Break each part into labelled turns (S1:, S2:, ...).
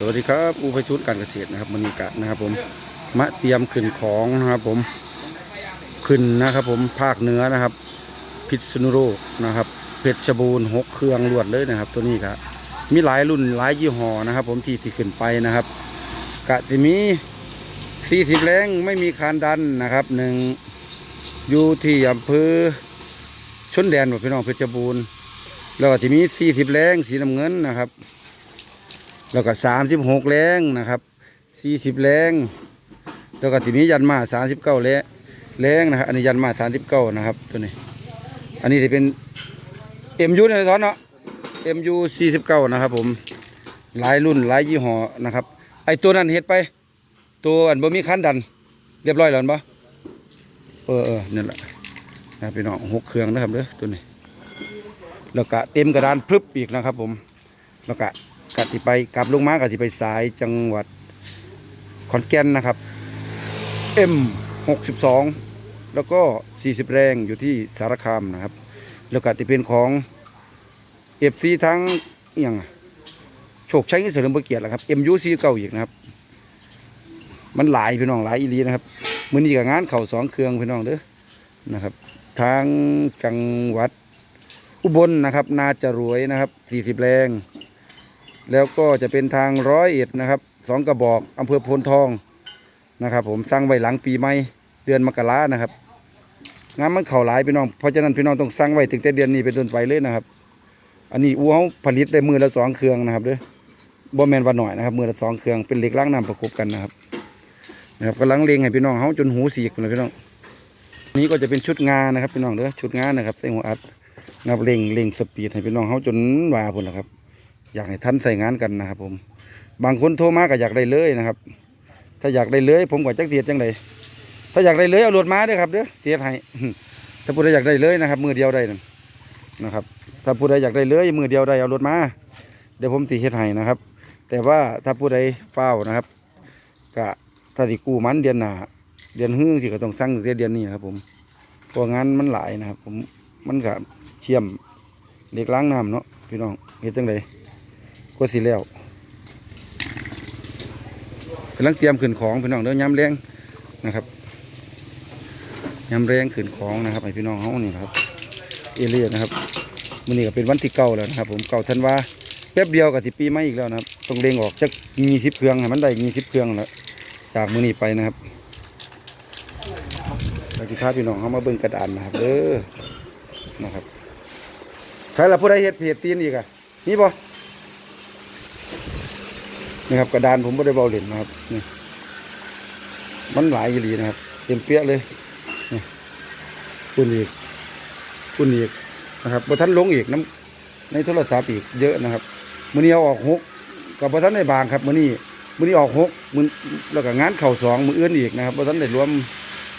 S1: สวัสดีครับอูไปชุดการเกษตรนะครับมณีกะนะครับผมมะเตรียมขึ้นของนะครับผมขึ้นนะครับผมภาคเหนือนะครับ พิษณุโลกนะครับเพชรบูรณ์หกเครื่องรวดเลยนะครับ ตัวนี้ครับมีหลายรุ่นหลายยี่ห้อนะครับ ผมที่ที่ขึ้นไปนะครับ กะจะมีสี่สิบแรงไม่มีคานดันนะครับหนึ่งอยู่ที่อำเภอชนแดนของพี่น้องเพชรบูรณ์แล้วก็จะมีสี่สิบแรงสีน้ำเงินนะครับ แล้วก็สามสิบหกแรงนะครับสี่สิบแรงแล้วก็ทีนี้ยันมาสามสิบเก้าแรงแรงนะครับอันนี้ยันมาสามสิบเก้านะครับตัวนี้ อันนี้จะเป็นเอ็มยูในตอนเนาะเอ็มยูสี่สิบเก้านะครับ ผมหลายรุ่นหลายยี่ห้อนะครับ ไอตัวนั้นเฮ็ดไป ตัวอันบ่มีคันดัน เรียบร้อยแล้วบ่เออเออนั่นแหละนะพี่น้องหกเครื่องนะครับเด้อตัวนี้ แล้วก็เต็มกระดานพรึบอีกนะครับ ผม แล้วก็ กติไปกลับลงมากติไปสายจังหวัดขอนแก่นนะครับ M 62 แล้วก็ 40 แรงอยู่ที่สารคามนะครับ แล้วก็ติเป็นของเอฟซีทั้งอย่างโชคชัยเสริมประเกียรติแหละครับ MU 4เก่าอีกนะครับ มันหลายพี่น้องหลายอีหลีนะครับมื้อนี้กับงานเข่าสองเครื่องพี่น้องเด้อนะครับทางจังหวัดอุบลนะครับ นาจะรวยนะครับ 40 แรง แล้วก็จะเป็นทางร้อยเอ็ดนะครับสองกระบอกอำเภอโพนทองนะครับ ผมสร้างไว้หลังปีใหม่เดือนมกรานะครับงานมันเข่าหลายพี่น้องเพราะฉะนั้นพี่น้องต้องสร้างไว้ถึงแต่เดือนนี้เป็นต้นไปเลยนะครับ อันนี้อูเขาผลิตได้มือละสองเครื่องนะครับเด้อบ่แมนว่าหน่อยนะครับมือละสองเครื่องเป็นเหล็กล้างน้ำประกบกันนะครับนะครับกำลังเลงให้พี่น้องเขาจนหูสีกเลยพี่น้อง นี้ก็จะเป็นชุดงานนะครับพี่น้องเด้อชุดงานนะครับใส่หัวอัดนะครับเร่งเร่งสปีดให้พี่น้องเขาจนว่าพุ่นนะครับ อยากให้ท่านใส่งานกันนะครับ ผม บางคนโทรมาก็อยากได้เลยนะครับ ถ้าอยากได้เลย ผมก็จักเสียดจังไดถ้าอยากได้เลยเอารถมาด้อครับเด้อเสียให้ถ้าผู้ใดอยากได้เลยนะครับ มือเดียวได้นะครับ ถ้าผู้ใดอยากได้เลยมือเดียวได้เอารถมาเดี๋ยวผมตีเฮ็ดให้นะครับ แต่ว่าถ้าผู้ใดเฝ้านะครับก็ถ้าสิกู้มันเดือนหน้าเดือนฮึ่งสิก็ต้องสั่งตั้งแต่เดือนนี้นะครับ ผมเพราะงานมันหลายนะครับ ผมมันก็เชื่อมเล็กล้างน้ำเนาะพี่น้องเฮ็ดจังได ก็สิแล้วกำลังเตรียมขึ้นของพี่น้องเด้อย้ำแรงนะครับย้ำแรงขึ้นของนะครับให้พี่น้องเขานี่ครับเอเลียนะครับมื้อนี้ก็เป็นวันที่เก้าแล้วนะครับ ผมเก้าธันว่าแป๊บเดียวกับที่ปีใหม่อีกแล้วนะครับต้องเร่งออกจากมีสิบเครื่องให้มันได้มีสิบเครื่องแล้วจากมือนี้ไปนะครับไปที่พาพี่น้องเขามาเบิ่งกระดานนะครับเด้อนะครับใครละผู้ใดเฮ็ดเพจตีนอีกอะนี่บ่ นะครับกระดานผมไม่ได้เบาเหรียญนะครับนี่มันหลายอีหลีนะครับ เต็มเปี้ยเลยนี่ปุ่นอีกปุ่นอีกนะครับบท่านลงอีกน้ำในโทรศัพท์อีกเยอะนะครับมือนี้เอาออกหกกับบท่านในบางครับมือนี้มือนี้ออกหกมือแล้วก็งานเข่าสองมือเอื่นอีกนะครับบท่านได้รวม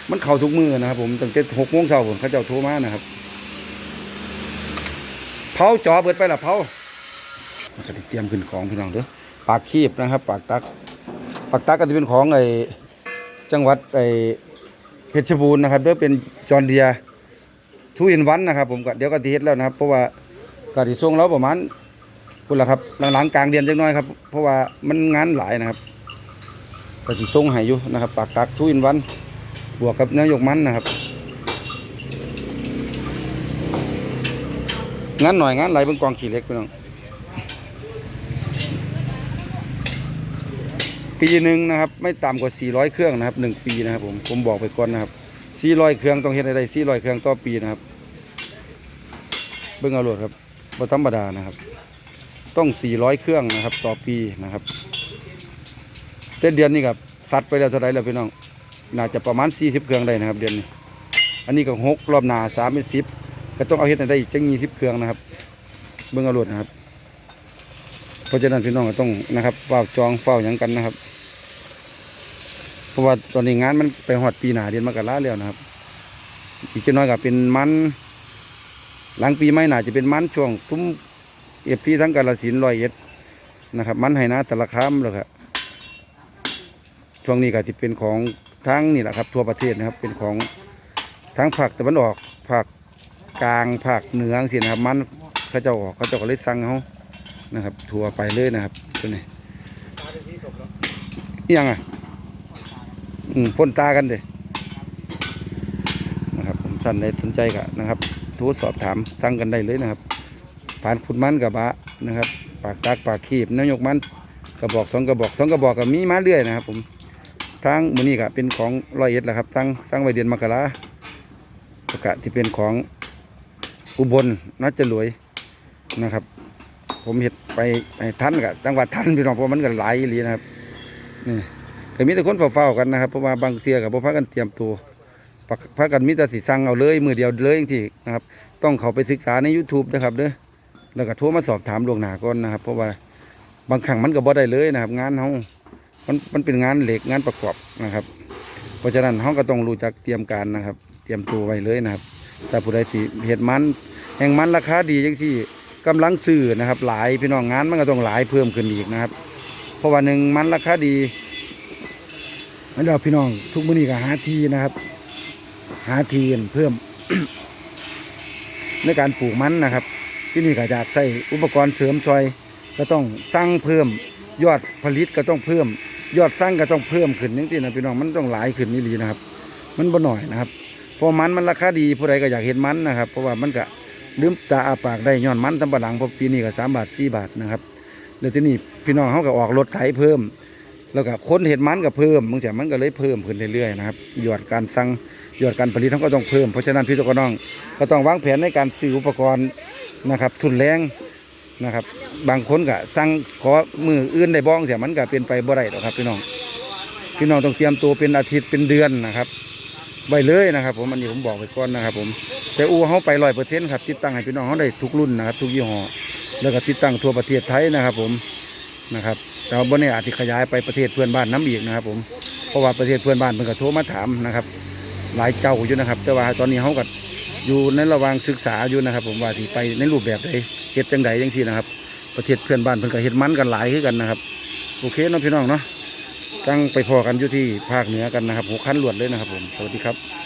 S1: มันเข่าทุกมือนะครับ ผมตั้งแต่หกโมงเช้าผมเขาเจ้าโทรมานะครับเผาจอเบิดไปละเผาก็ได้เตรียมขึ้นของพี่น้องเด้อ ปากคีบนะครับ ปากตัก ปากตักก็จะเป็นของไอ้จังหวัดไอ้เพชรบูรณ์นะครับเด้อเป็นจอนเดียทูอินวันนะครับ ผมก็เดี๋ยวก็ทีเฮ็ดแล้วนะครับ เพราะว่าก็ที่ส่งเราประมาณคุณล่ะครับหลังๆกลางเดือนจังน้อยครับ เพราะว่ามันงานหลายนะครับก็ที่ส่งให้อยู่นะครับ ปากตักทูอินวันบวกกับเนื้อยกมันนะครับงานหน่อยงานหลเป็นกองขี้เล็กพี่น้อง ปีหนึ่งนะครับ ไม่ต่ำกว่า 400 เครื่องนะครับหนึ่งปีนะครับ ผมผมบอกไปก่อนนะครับ 400 เครื่องต้องเฮ็ดให้ได้400 เครื่องต่อปีนะครับ เบิ่งเอาโลดครับบ่ธรรมดานะครับ ต้อง 400 เครื่องนะครับ ต่อปีนะครับเต้นเดือนนี้ครับสัดไปแล้วเท่าไรแล้วพี่น้อง น่าจะประมาณ 40 เครื่องได้นะครับ เดือนนี้ อันนี้ก็หกรอบหน้า3เป็น10ก็ต้องเอาเฮ็ดให้ได้อีกจัง20เครื่องนะครับ เบิ่งเอาโลดนะครับเพราะฉะนั้นพี่น้องก็ต้องนะครับเฝ้าจองเฝ้าหยังกันนะครับ เพราะว่าตอนนี้งานมันไปหอดปีหนาเดือนมกราแล้วนะครับ อีกจะน้อยก็เป็นมันหลังปีใหม่หนาจะเป็นมันช่วงทุ่มเอฟที่ทั้งกาลสินธุ์ร้อยเอ็ดนะครับ มันไหนาสารคามเลยครับช่วงนี้ก็จะเป็นของทั้งนี่แหละครับ ทั่วประเทศนะครับ เป็นของทั้งภาคตะวันออกภาคกลางภาคเหนือสินะครับ มันเขาเจ้าออกเขาเจ้าก็เลยสั่งเขานะครับ ทัวร์ไปเลยนะครับตัวนี้ยังอะ อืมพ่นตากันเด้นะครับผมท่านใดสนใจก็นะครับโทรสอบถามสั่งกันได้เลยนะครับผ่านขุดมันกับบะนะครับ ปากตากปากขีบนายกมันกระบอกสองกระบอกสองกระบอกก็มีมาเรื่อยนะครับ ผมทางมือนี้ก็เป็นของร้อยเอ็ดแหละครับสั่งสั่งไว้เดือนมกราประกาศที่เป็นของอุบลน่าจะรวยนะครับ ผมเห็ดไปไปทันกับจังหวัดทันพี่น้องเพราะมันก็หลายอีหลีนะครับนี่ ก็มีแต่คนเฝ้าๆกันนะครับเพราะว่าบางเสียกับพวกพักกันเตรียมตัวปักพักกันมีแต่สิสั่งเอาเลยมือเดียวเลยอย่างที่นะครับ ต้องเขาไปศึกษาใน YouTube นะครับเด้อแล้วก็โทรมาสอบถามลวงหนาก่อนนะครับ เพราะว่าบางครั้งมันก็บ่ได้เลยนะครับ งานเฮามันมันเป็นงานเหล็กงานประกอบนะครับ เพราะฉะนั้นเฮาก็ต้องรู้จักเตรียมการนะครับ เตรียมตัวไว้เลยนะครับแต่ผู้ใดสิเฮ็ดมันแห่งมันราคาดีจังซี่กำลังซื้อนะครับ หลายพี่น้องงานมันก็ต้องหลายเพิ่มขึ้นอีกนะครับ เพราะว่าหนึ่งมันราคาดี แล้วพี่น้องทุกมื้อนี้ก็หาทีนะครับ หาทีนเพิ่ม ในการปลูกมันนะครับ ที่นี่ก็อยากใส่อุปกรณ์เสริมซอยก็ต้องสร้างเพิ่ม ยอดผลิตก็ต้องเพิ่ม ยอดสร้างก็ต้องเพิ่มขึ้นอย่างที่นะพี่น้องมันต้องหลายขึ้นนี่ลีนะครับ มันบ่หน่อยนะครับพอมันมันราคาดีผู้ใดก็อยากเห็นมันนะครับ เพราะว่ามันก็ลืมตาอาปากได้ย้อนมันตำปะหลังเพราะปีนี้ก็สามบาทสี่บาทนะครับแล้วที่นี้พี่น้องเขาก็ออกรถไถเพิ่ม แล้วก็คนเห็ดมันก็เพิ่มบางทีมันก็เลยเพิ่มขึ้นเรื่อยๆนะครับยอดการสั่งยอดการผลิตเขาก็ต้องเพิ่มเพราะฉะนั้นพี่ตกน้อง ก็ต้องวางแผนในการซื้ออุปกรณ์นะครับ ทุนแรงนะครับ บางคนก็สั่งขอมืออื่นได้บ้องเสียมันก็เป็นไปบ่ได้หรอกครับพี่น้องพี่น้องต้องเตรียมตัวเป็นอาทิตย์เป็นเดือนนะครับไว้เลยนะครับ ผมอันนี้ผมบอกไว้ก่อนนะครับ ผมแต่อูเขาไปร้อยเปอร์เซ็นต์ครับติดตั้งให้พี่น้องเขาได้ทุกรุ่นนะครับ ทุกยี่ห้อแล้วก็ติดตั้งทั่วประเทศไทยนะครับ ผมนะครับ แต่ว่าบนนี้อาจจะขยายไปประเทศเพื่อนบ้านน้ำอีกนะครับ ผมเพราะว่าประเทศเพื่อนบ้านมันก็โทรมาถามนะครับ หลายเจ้าอยู่นะครับ แต่ว่าตอนนี้เขาก็อยู่ในระหว่างศึกษาอยู่นะครับ ผมว่าที่ไปในรูปแบบใดเฮ็ดจังใดจังซี่นะครับ ประเทศเพื่อนบ้านเพิ่นก็เฮ็ดมันกันหลายคือกันนะครับโอเคเนาะพี่น้องเนาะตั้งไปพอกันอยู่ที่ภาคเหนือกันนะครับหัวขั้นหลวดเลยนะครับ ผมสวัสดีครับ